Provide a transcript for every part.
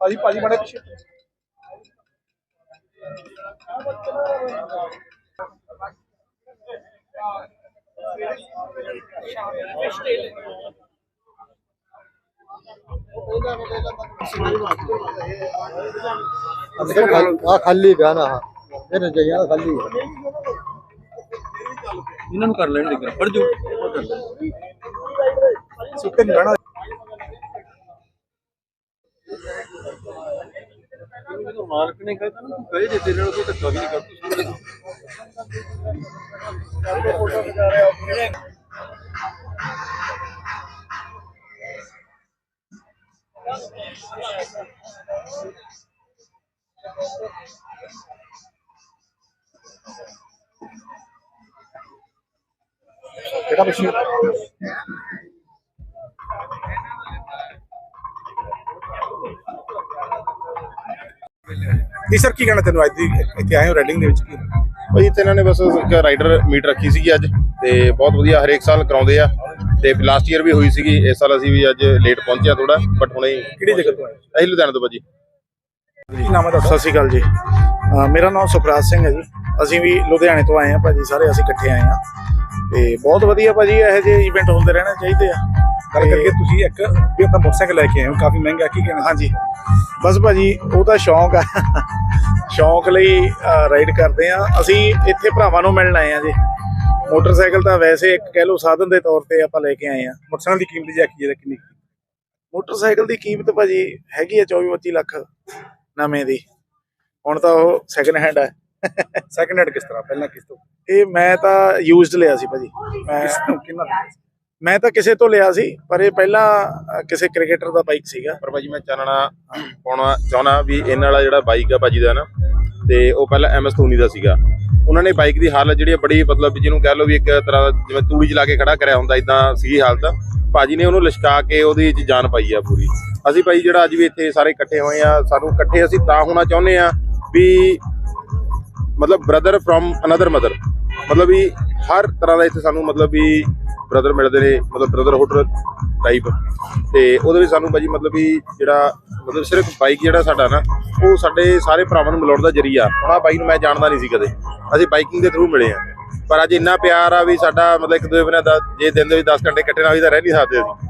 ਭਾਜੀ ਭਾਜੀ ਬੜੇ ਪਿੱਛੇ। ਆ ਖਾਲੀ ਪਿਆ ਨਾ ਇਹਨੇ ਜਗ੍ਹਾ ਖਾਲੀ। ਇਹਨਾਂ ਨੂੰ ਕਰ ਲੈਣ ਦੇ ਕਰ ਜੋ। ਸੁੱਤੇ ਨਹੀਂ ਬਹਿਣਾ। ਮਾਲਕ ਨੇ ਕਹਿੰਦਾ ਨਾ ਤੂੰ ਕਹੇ ਜੇ ਤੇਰੇ ਨਾਲ ਕੋਈ ਧੱਕਾ ਵੀ ਨਹੀਂ ਕਰ ਤੂੰ ਬੇਟਾ ਪਿੱਛੇ ਜੀ ਸਰ ਕੀ ਕਹਿਣਾ ਤੈਨੂੰ ਅੱਜ ਦੀ ਇੱਥੇ ਆਏ ਹੋ ਰੈਡਿੰਗ ਦੇ ਵਿੱਚ? ਕੀ ਭਾਈ ਇੱਥੇ ਇਹਨਾਂ ਨੇ ਬਸ ਇੱਕ ਰਾਈਡਰ ਮੀਟ ਰੱਖੀ ਸੀਗੀ ਅੱਜ ਤੇ ਬਹੁਤ ਵਧੀਆ ਹਰੇਕ ਸਾਲ ਕਰਾਉਂਦੇ ਆ ਤੇ ਲਾਸਟ ਈਅਰ ਵੀ ਹੋਈ ਸੀਗੀ ਇਸ ਸਾਲ ਅਸੀਂ ਵੀ ਅੱਜ ਲੇਟ ਪਹੁੰਚਿਆ ਥੋੜਾ ਬਟ ਹੁਣੇ ਹੀ ਕਿਹੜੀ ਜਗ੍ਹਾ ਤੋਂ ਆਏ ਅਸੀਂ ਲੁਧਿਆਣੇ ਤੋਂ ਭਾਜੀ। ਕੀ ਨਾਮ ਹੈ ਤੁਹਾਡਾ? ਸਤਿ ਸ਼੍ਰੀ ਅਕਾਲ ਜੀ। ਮੇਰਾ ਨਾਮ ਸੁਖਰਾਜ ਸਿੰਘ ਹੈ ਜੀ। ਅਸੀਂ ਵੀ ਲੁਧਿਆਣੇ ਤੋਂ ਆਏ ਹਾਂ ਭਾਜੀ ਸਾਰੇ ਅਸੀਂ ਇਕੱਠੇ ਆਏ ਹਾਂ ਤੇ ਬਹੁਤ ਵਧੀਆ ਭਾਜੀ ਇਹੋ ਜਿਹੇ ਇਵੈਂਟ ਹੁੰਦੇ ਰਹਿਣੇ ਚਾਹੀਦੇ ਆ। ਗੱਲ ਕਰਕੇ ਤੁਸੀਂ ਇੱਕ ਵੀ ਆਪਣਾ ਮੋਟਰਸਾਈਕਲ ਲੈ ਕੇ ਆਏ ਹੋ ਕਾਫੀ ਮਹਿੰਗਾ ਕੀ ਕਹਿਣਾ? ਹਾਂਜੀ। ਬਸ ਭਾਜੀ ਉਹ ਤਾਂ ਸ਼ੌਂਕ ਆ। ਸ਼ੌਂਕ ਲਈ ਰਾਈਡ ਕਰਦੇ ਆ। ਅਸੀਂ ਇੱਥੇ ਭਰਾਵਾਂ ਨੂੰ ਮਿਲਣ ਆਏ ਆ ਜੀ। ਮੋਟਰਸਾਈਕਲ ਤਾਂ ਵੈਸੇ ਇੱਕ ਕਹਿ ਲਓ ਸਾਧਨ ਦੇ ਤੌਰ ਤੇ ਆਪਾਂ ਲੈ ਕੇ ਆਏ ਆ। ਮੋਟਰਸਾਈਕਲ ਦੀ ਕੀਮਤ ਜੀ ਕੀ ਹੈ ਕਿੰਨੀ ਮੋਟਰਸਾਈਕਲ ਦੀ ਕੀਮਤ ਭਾਜੀ ਹੈਗੀ ਆ 24 25 ਲੱਖ ਨਵੇਂ ਦੀ। ਹੁਣ ਤਾਂ ਉਹ ਸੈਕੰਡ ਹੈਂਡ ਹੈ ਸੈਕੰਡ ਹੈਂਡ ਕਿਸ ਤਰ੍ਹਾਂ? ਪਹਿਲਾਂ ਕਿਸ ਤੋਂ? ਇਹ ਮੈਂ ਤਾਂ ਯੂਜ਼ਡ ਲਿਆ ਸੀ ਭਾਜੀ। ਮੈਂ ਕਿੰਨਾ ਲਿਆ ਸੀ? ਮੈਂ ਤਾਂ ਕਿਸੇ ਤੋਂ ਲਿਆ ਸੀ, ਪਰ ਇਹ ਪਹਿਲਾਂ ਕਿਸੇ ਕ੍ਰਿਕਟਰ ਦਾ ਬਾਈਕ ਸੀਗਾ। ਪਰ ਭਾਜੀ ਮੈਂ ਚਾਨਣਾ ਪਾਉਣਾ ਚਾਹਣਾ ਵੀ ਇਹਨਾਂ ਵਾਲਾ ਜਿਹੜਾ ਬਾਈਕ ਆ ਭਾਜੀ ਦਾ ਨਾ, ਤੇ ਉਹ ਪਹਿਲਾਂ ਐਮਐਸ ਧੋਨੀ ਦਾ ਸੀਗਾ। ਉਹਨਾਂ ਨੇ ਬਾਈਕ ਦੀ ਹਾਲਤ ਜਿਹੜੀ ਆ ਬੜੀ ਮਤਲਬ ਜਿਹਨੂੰ ਕਹਿ ਲਓ ਵੀ ਇੱਕ ਤਰ੍ਹਾਂ ਦਾ ਜਿਵੇਂ ਤੂੜੀ ਜਲਾ ਕੇ ਖੜਾ ਕਰਿਆ ਹੁੰਦਾ ਇਦਾਂ ਸੀਗੀ ਹਾਲਤ। ਭਾਜੀ ਨੇ ਉਹਨੂੰ ਲਿਸ਼ਕਾ ਕੇ ਉਹਦੀ ਜਾਨ ਪਾਈ ਆ ਪੂਰੀ। ਅਸੀਂ ਭਾਈ ਜਿਹੜਾ ਅੱਜ ਵੀ ਇੱਥੇ ਸਾਰੇ ਇਕੱਠੇ ਹੋਏ ਆ, ਸਾਨੂੰ ਇਕੱਠੇ ਅਸੀਂ ਤਾਂ ਹੋਣਾ ਚਾਹੁੰਦੇ ਆ ਵੀ ਮਤਲਬ ਬ੍ਰਦਰ ਫਰਮ ਅਨਦਰ ਮਦਰ ਮਤਲਬ ਵੀ ਹਰ ਤਰ੍ਹਾਂ ਦਾ ਇੱਥੇ ਸਾਨੂੰ ਮਤਲਬ ਵੀ ਬ੍ਰਦਰ ਮਿਲਦੇ ਨੇ, ਮਤਲਬ ਬ੍ਰਦਰਹੁੱਡ ਟਾਈਪ ਤੇ ਉਹਦੇ ਵਿੱਚ ਸਾਨੂੰ ਭਾਜੀ ਮਤਲਬ ਵੀ ਜਿਹੜਾ, ਮਤਲਬ ਸਿਰਫ ਬਾਈਕ ਜਿਹੜਾ ਸਾਡਾ ਨਾ, ਉਹ ਸਾਡੇ ਸਾਰੇ ਭਰਾਵਾਂ ਨੂੰ ਮਿਲਾਉਣ ਦਾ ਜਰੀਆ ਹੁਣ ਆਹ ਬਾਈ ਨੂੰ ਮੈਂ ਜਾਣਦਾ ਨਹੀਂ ਸੀ ਕਦੇ। ਅਸੀਂ ਬਾਈਕਿੰਗ ਦੇ ਥਰੂ ਮਿਲੇ ਆ। ਪਰ ਅੱਜ ਇੰਨਾ ਪਿਆਰ ਆ ਵੀ ਸਾਡਾ, ਮਤਲਬ ਇੱਕ ਦੂਜੇ ਬਿਨਾਂ ਦਸ- ਜੇ ਦਿਨ ਦੇ ਵਿੱਚ 10 ਘੰਟੇ ਇਕੱਠੇ ਨਾ ਵੀ ਤਾਂ ਰਹਿ ਨਹੀਂ ਸਕਦੇ ਅਸੀਂ।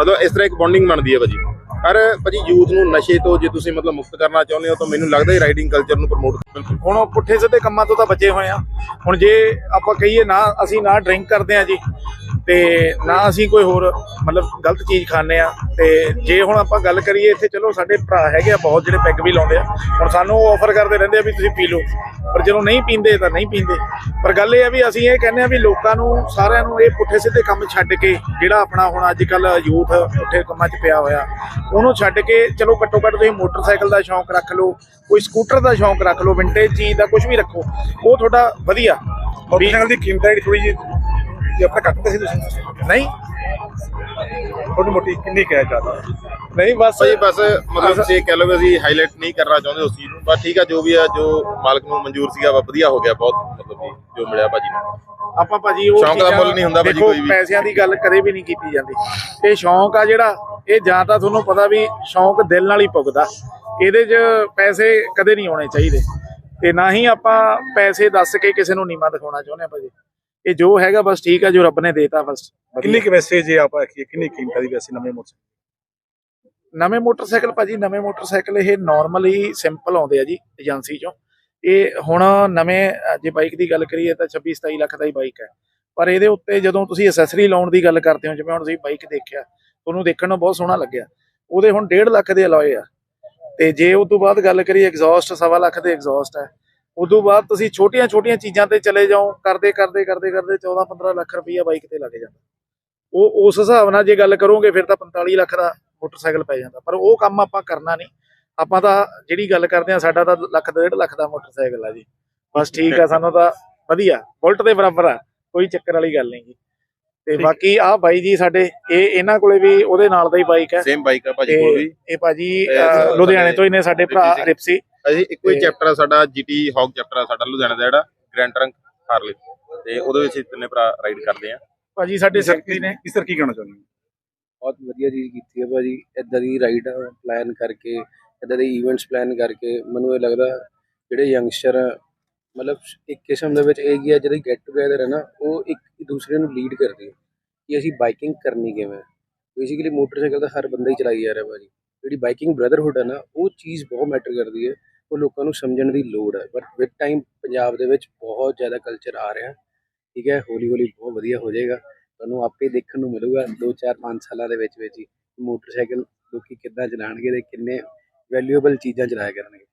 ਮਤਲਬ ਇਸ ਤਰ੍ਹਾਂ ਇੱਕ ਬੌਂਡਿੰਗ ਬਣਦੀ ਹੈ ਭਾਜੀ। ਪਰ ਭਾਜੀ ਯੂਥ ਨੂੰ ਨਸ਼ੇ ਤੋਂ ਜੇ ਤੁਸੀਂ ਮਤਲਬ ਮੁਕਤ ਕਰਨਾ ਚਾਹੁੰਦੇ ਹੋ, ਤਾਂ ਮੈਨੂੰ ਲੱਗਦਾ ਹੀ ਰਾਈਡਿੰਗ ਕਲਚਰ ਨੂੰ ਪ੍ਰਮੋਟ ਹੁਣ ਉਹ ਪੁੱਠੇ ਸਿੱਧੇ ਕੰਮਾਂ ਤੋਂ ਤਾਂ ਬਚੇ ਹੋਏ ਆ। ਹੁਣ ਜੇ ਆਪਾਂ ਕਹੀਏ ਨਾ, ਅਸੀਂ ਨਾ ਡਰਿੰਕ ਕਰਦੇ ਆ ਜੀ ਤੇ ਨਾ ਅਸੀਂ ਕੋਈ ਹੋਰ ਮਤਲਬ ਗਲਤ ਚੀਜ਼ ਖਾਂਦੇ ਆ ਤੇ ਜੇ ਹੁਣ ਆਪਾਂ ਗੱਲ ਕਰੀਏ ਇੱਥੇ, ਚਲੋ ਸਾਡੇ ਭਰਾ ਹੈਗੇ ਆ ਬਹੁਤ, ਜਿਹੜੇ ਪੈਗ ਵੀ ਲਾਉਂਦੇ ਆ। ਹੁਣ ਸਾਨੂੰ ਆਫਰ ਕਰਦੇ ਰਹਿੰਦੇ ਆ ਵੀ ਤੁਸੀਂ ਪੀ ਲਓ। ਪਰ ਜਦੋਂ ਨਹੀਂ ਪੀਂਦੇ ਤਾਂ ਨਹੀਂ ਪੀਂਦੇ। ਪਰ ਗੱਲ ਇਹ ਆ ਵੀ ਅਸੀਂ ਇਹ ਕਹਿੰਦੇ ਆ ਵੀ ਲੋਕਾਂ ਨੂੰ, ਸਾਰਿਆਂ ਨੂੰ ਇਹ ਪੁੱਠੇ ਸਿੱਧੇ ਕੰਮ ਛੱਡ ਕੇ ਜਿਹੜਾ ਆਪਣਾ ਹੁਣ ਅੱਜ ਕੱਲ ਯੂਥ ਪੁੱਠੇ ਕੰਮਾਂ 'ਚ ਪਿਆ ਹੋਇਆ, ਉਹਨੂੰ ਛੱਡ ਕੇ ਚਲੋ ਘੱਟੋ ਘੱਟ ਤੁਸੀਂ ਮੋਟਰਸਾਈਕਲ ਦਾ ਸ਼ੌਂਕ ਰੱਖ ਲਓ, ਕੋਈ ਸਕੂਟਰ ਦਾ ਸ਼ੌਂਕ ਰੱਖ ਲਓ ਵਿੰਟੇਜ ਚੀਜ਼ ਦਾ ਕੁਝ ਵੀ ਰੱਖੋ, ਉਹ ਤੁਹਾਡਾ ਵਧੀਆ। ਵੀ ਮੋਟਰਸਾਈਕਲ ਦੀ ਕੀਮਤ ਹੈ ਥੋੜੀ ਜਿਹੀ ਜੇ ਆਪਣਾ ਕੱਟਦੇ ਸੀ ਤੁਸੀਂ? ਨਹੀਂ। ਥੋੜੀ ਮੋਟੀ ਕਿੰਨੀ ਕਹਿ ਜ਼ਿਆਦਾ ਨਹੀਂ ਬਸ ਭਾਈ ਬਸ ਮਤਲਬ ਜੇ ਕਹਿ ਲਓ ਵੀ ਅਸੀਂ ਹਾਈਲਾਈਟ ਨਹੀਂ ਕਰਨਾ ਚਾਹੁੰਦੇ ਉਸ ਚੀਜ਼ ਨੂੰ ਬਸ ਠੀਕ ਆ ਜੋ ਵੀ ਆ ਜੋ ਮਾਲਕ ਨੂੰ ਮਨਜ਼ੂਰ ਸੀਗਾ ਵਾ ਵਧੀਆ ਹੋ ਗਿਆ ਬਹੁਤ ਮਤਲਬ ਜੋ ਮਿਲਿਆ ਭਾਜੀ ਨੂੰ। ਆਪਾਂ ਭਾਜੀ ਉਹ ਸ਼ੌਂਕ ਦਾ ਮੁੱਲ ਨਹੀਂ ਹੁੰਦਾ ਭਾਜੀ ਕੋਈ ਵੀ। ਪੈਸਿਆਂ ਦੀ ਗੱਲ ਕਦੇ ਵੀ ਨਹੀਂ ਕੀਤੀ ਜਾਂਦੀ। ਇਹ ਸ਼ੌਂਕ ਆ ਜਿਹੜਾ ਇਹ ਜਾਂ ਤਾਂ ਤੁਹਾਨੂੰ ਪਤਾ ਵੀ ਸ਼ੌਂਕ ਦਿਲ ਨਾਲ ਹੀ ਪੁੱਗਦਾ ਇਹਦੇ 'ਚ ਪੈਸੇ ਕਦੇ ਨਹੀਂ ਆਉਣੇ ਚਾਹੀਦੇ। ਤੇ ਨਾ ਹੀ ਆਪਾਂ ਪੈਸੇ ਦੱਸ ਕੇ ਕਿਸੇ ਨੂੰ ਨੀਵਾਂ ਦਿਖਾਉਣਾ ਚਾਹੁੰਦੇ ਆ ਭਾਜੀ। ਇਹ ਜੋ ਹੈਗਾ ਬਸ ਠੀਕ ਆ ਜੋ ਰੱਬ ਨੇ ਦੇਤਾ ਬਸ। ਕਿੰਨੀ ਕੁ ਵੈਸੇ ਜੇ ਆਪਾਂ ਆਖੀਏ ਕਿੰਨੀ ਕੀਮਤ ਦੀ ਵੈਸੇ ਨਵੇਂ ਮੋਟਰਸਾਈਕਲ ਨਵੇਂ ਮੋਟਰਸਾਈਕਲ ਭਾਜੀ ਨਵੇਂ ਮੋਟਰਸਾਈਕਲ ਇਹ ਨਾਰਮਲੀ ਸਿੰਪਲ ਆਉਂਦੇ ਆ ਜੀ ਏਜੰਸੀ ਚੋਂ। ਇਹ ਹੁਣ ਨਵੇਂ ਜੇ ਬਾਈਕ ਦੀ ਗੱਲ ਕਰੀਏ ਤਾਂ 26 27 ਲੱਖ ਦਾ ਹੀ ਬਾਈਕ ਹੈ ਪਰ ਇਹਦੇ ਉੱਤੇ ਜਦੋਂ ਤੁਸੀਂ ਐਸੈਸਰੀ ਲਾਉਣ ਦੀ ਗੱਲ ਕਰਦੇ ਹੋ ਜਿਵੇਂ ਹੁਣ ਤੁਸੀਂ ਬਾਈਕ ਦੇਖਿਆ ਤੁਹਾਨੂੰ ਦੇਖਣ ਨੂੰ ਬਹੁਤ ਸੋਹਣਾ ਲੱਗਿਆ। ਉਹਦੇ ਹੁਣ 1.5 ਲੱਖ ਦੇ ਅਲੋਏ ਆ। ਤੇ ਜੇ ਉਸ ਤੋਂ ਬਾਅਦ ਗੱਲ ਕਰੀਏ ਐਗਜ਼ੌਸਟ ਸਵਾ ਲੱਖ ਦੇ ਐਗਜ਼ੌਸਟ ਹੈ ਤੋਂ ਬਾਅਦ ਤੁਸੀਂ ਛੋਟੀਆਂ ਛੋਟੀਆਂ ਚੀਜ਼ਾਂ ਤੇ ਚਲੇ ਜਾਓ ਕਰਦੇ ਕਰਦੇ ਕਰਦੇ ਕਰਦੇ 14 15 ਲੱਖ ਰੁਪਈਆ ਬਾਈਕ ਤੇ ਲੱਗ ਜਾਂਦਾ। ਉਹ ਉਸ ਹਿਸਾਬ ਨਾਲ ਜੇ ਗੱਲ ਕਰੋਗੇ ਫਿਰ ਤਾਂ 45 ਲੱਖ ਦਾ ਮੋਟਰਸਾਈਕਲ ਪੈ ਜਾਂਦਾ ਪਰ ਉਹ ਕੰਮ ਆਪਾਂ ਕਰਨਾ ਨਹੀਂ। ਆਪਾਂ ਤਾਂ ਜਿਹੜੀ ਗੱਲ ਕਰਦੇ ਆ ਸਾਡਾ ਤਾਂ ਲੱਖ ਡੇਢ ਲੱਖ ਦਾ ਮੋਟਰਸਾਈਕਲ ਆ ਜੀ। ਬਸ ਠੀਕ ਆ ਸਾਨੂੰ ਤਾਂ ਵਧੀਆ ਬੁਲਟ ਦੇ ਬਰਾਬਰ ਆ ਕੋਈ ਚੱਕਰ ਵਾਲੀ ਗੱਲ ਨਹੀਂ ਜੀ। ਤੇ। ਬਾਕੀ ਆਹ ਬਾਈ ਜੀ ਸਾਡੇ ਇਹ ਇਹਨਾਂ ਕੋਲੇ ਵੀ ਉਹਦੇ ਨਾਲ ਦਾ ਹੀ ਬਾਈਕ ਹੈ। ਸੇਮ ਬਾਈਕ ਆ ਭਾਜੀ ਕੋਲ ਵੀ। ਇਹ ਭਾਜੀ ਲੁਧਿਆਣੇ ਤੋਂ ਹੀ ਨੇ ਸਾਡੇ ਭਰਾ ਰਿਪਸੀ। ਅਸੀਂ ਇੱਕੋ ਹੀ ਚੈਪਟਰ ਆ ਸਾਡਾ ਜੀਟੀ ਹੌਕ ਚੈਪਟਰ ਆ ਸਾਡਾ ਲੁਧਿਆਣਾ ਦਾ ਜਿਹੜਾ ਗ੍ਰੈਂਡ ਟਰੰਕ ਹਾਰਲੇ ਤੇ ਉਹਦੇ ਵਿੱਚ ਤਿੰਨੇ ਭਰਾ ਰਾਈਡ ਕਰਦੇ ਆ ਭਾਜੀ ਸਾਡੇ ਸੈਕਟਰੀ ਨੇ ਇਸ ਤਰ੍ਹਾਂ ਕੀ ਕਹਿਣਾ ਚਾਹੁੰਦੇ ਬਹੁਤ ਵਧੀਆ ਚੀਜ਼ ਕੀਤੀ ਹੈ ਭਾਜੀ। ਇਦਾਂ ਦੀ ਰਾਈਡ ਪਲਾਨ ਕਰਕੇ ਇਦਾਂ ਦੇ ਇਵੈਂਟਸ ਪਲਾਨ ਕਰਕੇ ਮੈਨੂੰ ਇਹ ਲੱਗਦਾ ਜਿਹੜੇ ਯੰਗਸਟਰ ਆ ਮਤਲਬ ਇੱਕ ਕਿਸਮ ਦੇ ਵਿੱਚ ਇਹ ਕੀ ਹੈ ਜਿਹੜੀ ਗੈਟ ਟੂਗੇਦਰ ਹੈ ਨਾ, ਉਹ ਇੱਕ ਦੂਸਰੇ ਨੂੰ ਲੀਡ ਕਰਦੀ ਹੈ ਕਿ ਅਸੀਂ ਬਾਈਕਿੰਗ ਕਰਨੀ ਕਿਵੇਂ ਬੇਸਿਕਲੀ ਮੋਟਰਸਾਈਕਲ ਤਾਂ ਹਰ ਬੰਦਾ ਹੀ ਚਲਾਈ ਜਾ ਰਿਹਾ ਭਾਜੀ। ਜਿਹੜੀ ਬਾਈਕਿੰਗ ਬ੍ਰਦਰਹੁੱਡ ਹੈ ਨਾ, ਉਹ ਚੀਜ਼ ਬਹੁਤ ਮੈਟਰ ਕਰਦੀ ਹੈ ਉਹ ਲੋਕਾਂ ਨੂੰ ਸਮਝਣ ਦੀ ਲੋੜ ਹੈ ਬਟ ਵਿਦ ਟਾਈਮ ਪੰਜਾਬ ਦੇ ਵਿੱਚ ਬਹੁਤ ਜ਼ਿਆਦਾ ਕਲਚਰ ਆ ਰਿਹਾ। ਠੀਕ ਹੈ ਹੌਲੀ ਹੌਲੀ ਬਹੁਤ ਵਧੀਆ ਹੋ ਜਾਏਗਾ। ਤੁਹਾਨੂੰ ਆਪੇ ਦੇਖਣ ਨੂੰ ਮਿਲੂਗਾ 2 4 5 ਸਾਲਾਂ ਦੇ ਵਿੱਚ ਵਿੱਚ ਹੀ। ਮੋਟਰਸਾਈਕਲ ਲੋਕੀ ਕਿੱਦਾਂ ਚਲਾਣਗੇ ਤੇ ਕਿੰਨੇ ਵੈਲਿਊਏਬਲ ਚੀਜ਼ਾਂ ਚਲਾਇਆ ਕਰਨਗੇ।